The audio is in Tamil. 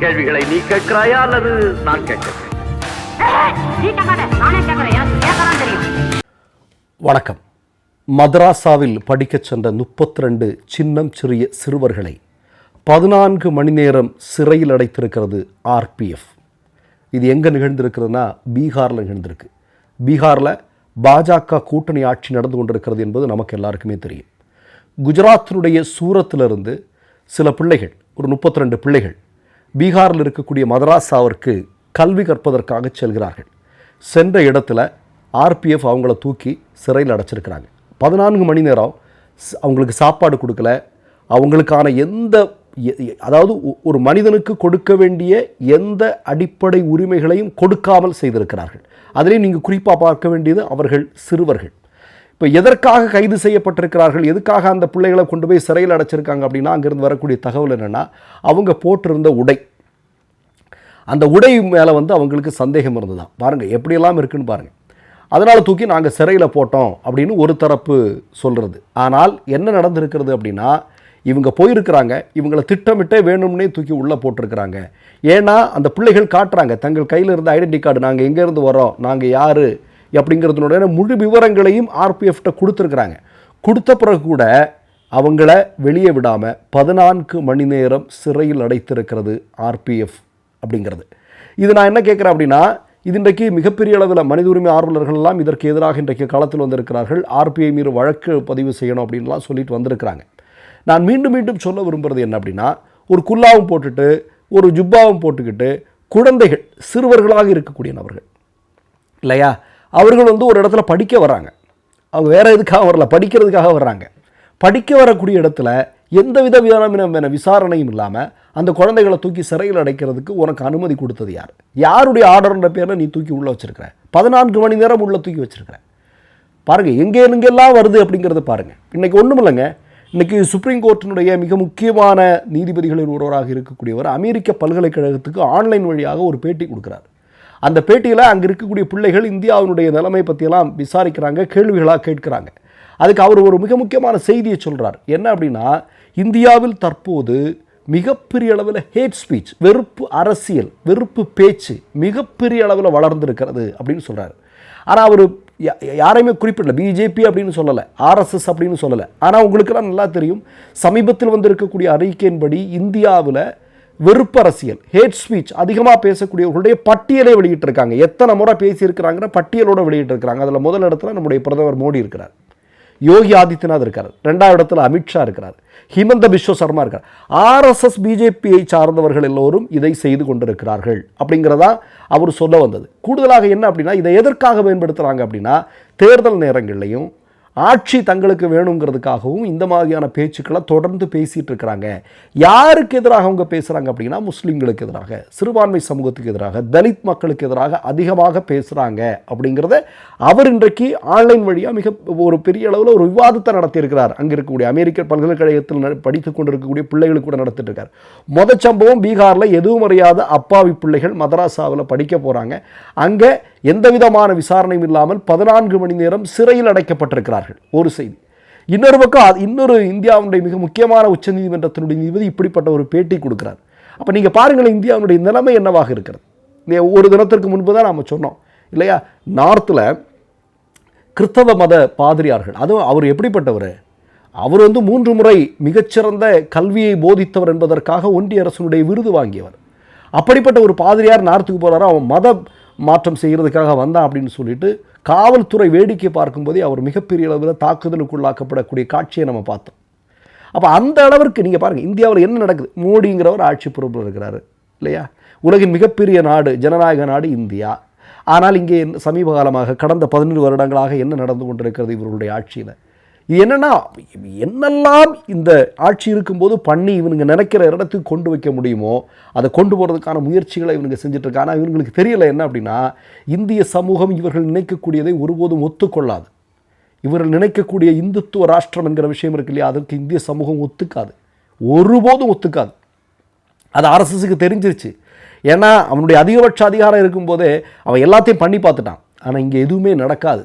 கேள்விகளை நீ கேட்கிறாயா அல்லது நான் கேட்கிறேன்? வணக்கம். மதராசாவில் படிக்கச் சென்ற முப்பத்தி ரெண்டு சின்னம் சிறிய சிறுவர்களை பதினான்கு மணி நேரம் சிறையில் அடைத்திருக்கிறது ஆர்பிஎஃப். இது எங்கே நிகழ்ந்திருக்கிறதுனா பீகாரில் நிகழ்ந்திருக்கு. பீகாரில் பாஜக கூட்டணி ஆட்சி நடந்து கொண்டிருக்கிறது என்பது நமக்கு எல்லாருக்குமே தெரியும். குஜராத்தினுடைய சூரத்திலிருந்து சில பிள்ளைகள் ஒரு முப்பத்தி ரெண்டு பிள்ளைகள் பீகாரில் இருக்கக்கூடிய மதராசாவிற்கு கல்வி கற்பதற்காக செல்கிறார்கள். சென்ற இடத்துல ஆர்பிஎஃப் அவங்கள தூக்கி சிறையில் அடைச்சிருக்கிறாங்க. பதினான்கு மணி நேரம் அவங்களுக்கு சாப்பாடு கொடுக்கல. அவங்களுக்கான எந்த எ- அதாவது ஒரு மனிதனுக்கு கொடுக்க வேண்டிய எந்த அடிப்படை உரிமைகளையும் கொடுக்காமல் செய்திருக்கிறார்கள். அதிலேயும் நீங்கள் குறிப்பாக பார்க்க வேண்டியது அவர்கள் சிறுவர்கள். இப்போ எதற்காக கைது செய்யப்பட்டிருக்கிறார்கள்? எதுக்காக அந்த பிள்ளைகளை கொண்டு போய் சிறையில் அடைச்சிருக்காங்க அப்படின்னா அங்கேருந்து வரக்கூடிய தகவல் என்னென்னா அவங்க போட்டிருந்த உடை. அந்த உடை மேலே வந்து அவங்களுக்கு சந்தேகம் இருந்ததுதான் பாருங்கள் எப்படியெல்லாம் இருக்குன்னு பாருங்கள் அதனால் தூக்கி நாங்கள் சிறையில் போட்டோம் அப்படின்னு ஒரு தரப்பு சொல்கிறது ஆனால் என்ன நடந்திருக்கிறது அப்படின்னா இவங்க போயிருக்கிறாங்க இவங்களை திட்டமிட்டே வேணும்னே தூக்கி உள்ளே போட்டிருக்கிறாங்க. ஏன்னா அந்த பிள்ளைகள் காட்டுறாங்க தங்கள் கையில் இருந்த ஐடென்டி கார்டு நாங்கள் எங்கேருந்து வரோம் நாங்கள் யார்? அப்படிங்கிறதுனுடைய முழு விவரங்களையும் ஆர்பிஎஃப்ட்ட கொடுத்துருக்குறாங்க. கொடுத்த பிறகு கூட அவங்கள வெளியே விடாமல் பதினான்கு மணி நேரம் சிறையில் அடைத்திருக்கிறது ஆர்பிஎஃப் அப்படிங்கிறது. இது நான் என்ன கேட்குறேன் அப்படின்னா இது இன்றைக்கு மிகப்பெரிய அளவில் மனித உரிமை ஆர்வலர்கள் எல்லாம் இதற்கு எதிராக இன்றைக்கு களத்தில் வந்திருக்கிறார்கள். ஆர்பிஐ மீது வழக்கு பதிவு செய்யணும் அப்படின்லாம் சொல்லிட்டு வந்திருக்கிறாங்க. நான் மீண்டும் மீண்டும் சொல்ல விரும்புகிறது என்ன அப்படின்னா ஒரு குல்லாவும் போட்டுட்டு ஒரு ஜுப்பாவும் போட்டுக்கிட்டு குழந்தைகள் சிறுவர்களாக இருக்கக்கூடிய நபர்கள். இல்லையா? அவர்கள் வந்து ஒரு இடத்துல படிக்க வராங்க அவங்க வேறு எதுக்காக வரல? படிக்கிறதுக்காக வர்றாங்க. படிக்க வரக்கூடிய இடத்துல எந்த வித விதமான விசாரணையும் இல்லாமல் அந்த குழந்தைகளை தூக்கி சிறையில் அடைக்கிறதுக்கு உனக்கு அனுமதி கொடுத்தது யார்? யாருடைய ஆர்டர்ன்ற பேரில் நீ தூக்கி உள்ளே வச்சிருக்கிற? பதினான்கு மணி நேரம் உள்ளே தூக்கி வச்சுருக்கிற. பாருங்கள் எங்கே எங்கெல்லாம் வருது அப்படிங்கிறத பாருங்க. இன்னைக்கு ஒன்றும் இல்லைங்க. இன்றைக்கி சுப்ரீம் கோர்ட்டினுடைய மிக முக்கியமான நீதிபதிகளில் ஒருவராக இருக்கக்கூடியவர் அமெரிக்க பல்கலைக்கழகத்துக்கு ஆன்லைன் வழியாக ஒரு பேட்டி கொடுக்குறாரு. அந்த பேட்டியில் அங்கே இருக்கக்கூடிய பிள்ளைகள் இந்தியாவினுடைய நிலைமை பற்றியெல்லாம் விசாரிக்கிறாங்க கேள்விகளாக கேட்குறாங்க. அதுக்கு அவர் ஒரு மிக முக்கியமான செய்தியை சொல்கிறார் என்ன அப்படின்னா இந்தியாவில் தற்போது மிகப்பெரிய அளவில் ஹேட் ஸ்பீச் வெறுப்பு அரசியல் வெறுப்பு பேச்சு மிகப்பெரிய அளவில் வளர்ந்துருக்கிறது அப்படின்னு சொல்கிறார் ஆனால் அவர் யா- யாரையுமே குறிப்பிடல. பிஜேபி அப்படின்னு சொல்லலை ஆர்எஸ்எஸ் அப்படின்னு சொல்லலை. ஆனால் உங்களுக்கெல்லாம் நல்லா தெரியும் சமீபத்தில் வந்திருக்கக்கூடிய அறிக்கையின்படி இந்தியாவில் வெறுப்பு அரசியல் ஹேட் ஸ்பீச் அதிகமாக பேசக்கூடியவர்களுடைய பட்டியலை வெளியிட்டிருக்காங்க. எத்தனை முறை பேசியிருக்கிறாங்கிற பட்டியலோட வெளியிட்டிருக்கிறாங்க. அதில் முதல் இடத்துல நம்முடைய பிரதமர் மோடி இருக்கிறார். யோகி ஆதித்யநாத் இருக்கார். ரெண்டாவது இடத்துல அமித்ஷா இருக்கிறார். ஹிமந்த பிஸ்வ சர்மா இருக்கார். ஆர்எஸ்எஸ் பிஜேபியை சார்ந்தவர்கள் எல்லோரும் இதை செய்து கொண்டிருக்கிறார்கள் அப்படிங்கிறதா அவர் சொல்ல வந்தது. கூடுதலாக என்ன அப்படின்னா இதை எதற்காக பயன்படுத்துகிறாங்க அப்படின்னா தேர்தல் நேரங்கள்லையும் ஆட்சி தங்களுக்கு வேணுங்கிறதுக்காகவும் இந்த மாதிரியான பேச்சுக்களை தொடர்ந்து பேசிகிட்டு இருக்கிறாங்க. யாருக்கு எதிராக அவங்க பேசுகிறாங்க அப்படின்னா முஸ்லீம்களுக்கு எதிராக சிறுபான்மை சமூகத்துக்கு எதிராக தலித் மக்களுக்கு எதிராக அதிகமாக பேசுகிறாங்க அப்படிங்கிறத அவர் இன்றைக்கு ஆன்லைன் வழியாக மிக ஒரு பெரிய அளவில் ஒரு விவாதத்தை நடத்தியிருக்கிறார். அங்கே இருக்கக்கூடிய அமெரிக்க பல்கலைக்கழகத்தில் படித்து படித்துக் கொண்டிருக்கக்கூடிய பிள்ளைகளுக்கு கூட நடத்திட்டு இருக்கார். மொத சம்பவம் பீகாரில் எதுவும் அறியாத அப்பாவி பிள்ளைகள் மதராசாவில் படிக்க போகிறாங்க அங்கே எந்த விதமான விசாரணையும் இல்லாமல் பதினான்கு மணி நேரம் சிறையில் அடைக்கப்பட்டிருக்கிறார்கள். ஒரு செய்தி. இன்னொரு பக்கம் இன்னொரு இந்தியாவுடைய மிக முக்கியமான உச்சநீதிமன்றத்தினுடைய நீதிபதி இப்படிப்பட்ட ஒரு பேட்டி கொடுக்குறார். அப்போ நீங்கள் பாருங்களேன் இந்தியாவுடைய நிலைமை என்னவாக இருக்கிறது? ஒரு தினத்திற்கு முன்பு தான் நாம் சொன்னோம் இல்லையா? நார்த்தில் கிறிஸ்தவ மத பாதிரியார்கள். அதுவும் அவர் எப்படிப்பட்டவர்? அவர் வந்து மூன்று முறை மிகச்சிறந்த கல்வியை போதித்தவர் என்பதற்காக ஒன்றிய அரசனுடைய விருது வாங்கியவர். அப்படிப்பட்ட ஒரு பாதிரியார் நார்த்துக்கு போகிறாரோ அவன் மத மாற்றம் செய்கிறதுக்காக வந்தான் அப்படின்னு சொல்லிட்டு காவல்துறை வேடிக்கை பார்க்கும்போதே அவர் மிகப்பெரிய அளவில் தாக்குதலுக்குள்ளாக்கப்படக்கூடிய காட்சியை நம்ம பார்த்தோம். அப்போ அந்த அளவிற்கு நீங்கள் பாருங்கள் இந்தியாவில் என்ன நடக்குது? மோடிங்கிறவர் ஆட்சி பொறுப்பில் இருக்கிறாரு இல்லையா? உலகின் மிகப்பெரிய நாடு ஜனநாயக நாடு இந்தியா. ஆனால் இங்கே சமீப காலமாக கடந்த பதினொரு வருடங்களாக என்ன நடந்து கொண்டிருக்கிறது இவர்களுடைய ஆட்சியில்? என்னென்னா என்னெல்லாம் இந்த ஆட்சி இருக்கும்போது பண்ணி இவனுங்க நினைக்கிற இடத்துக்கு கொண்டு வைக்க முடியுமோ அதை கொண்டு போகிறதுக்கான முயற்சிகளை இவனுங்க செஞ்சுட்டு ஆனால் இவங்களுக்கு தெரியலை என்ன அப்படின்னா இந்திய சமூகம் இவர்கள் நினைக்கக்கூடியதை ஒருபோதும் ஒத்துக்கொள்ளாது. இவர்கள் நினைக்கக்கூடிய இந்துத்துவ ராஷ்டிரம் என்கிற விஷயம் இருக்கு இல்லையா? அதற்கு இந்திய சமூகம் ஒத்துக்காது. ஒருபோதும் ஒத்துக்காது. அது அரசுக்கு தெரிஞ்சிருச்சு. ஏன்னா அவனுடைய அதிகபட்ச அதிகாரம் இருக்கும்போதே அவன் எல்லாத்தையும் பண்ணி பார்த்துட்டான். ஆனால் இங்கே எதுவுமே நடக்காது.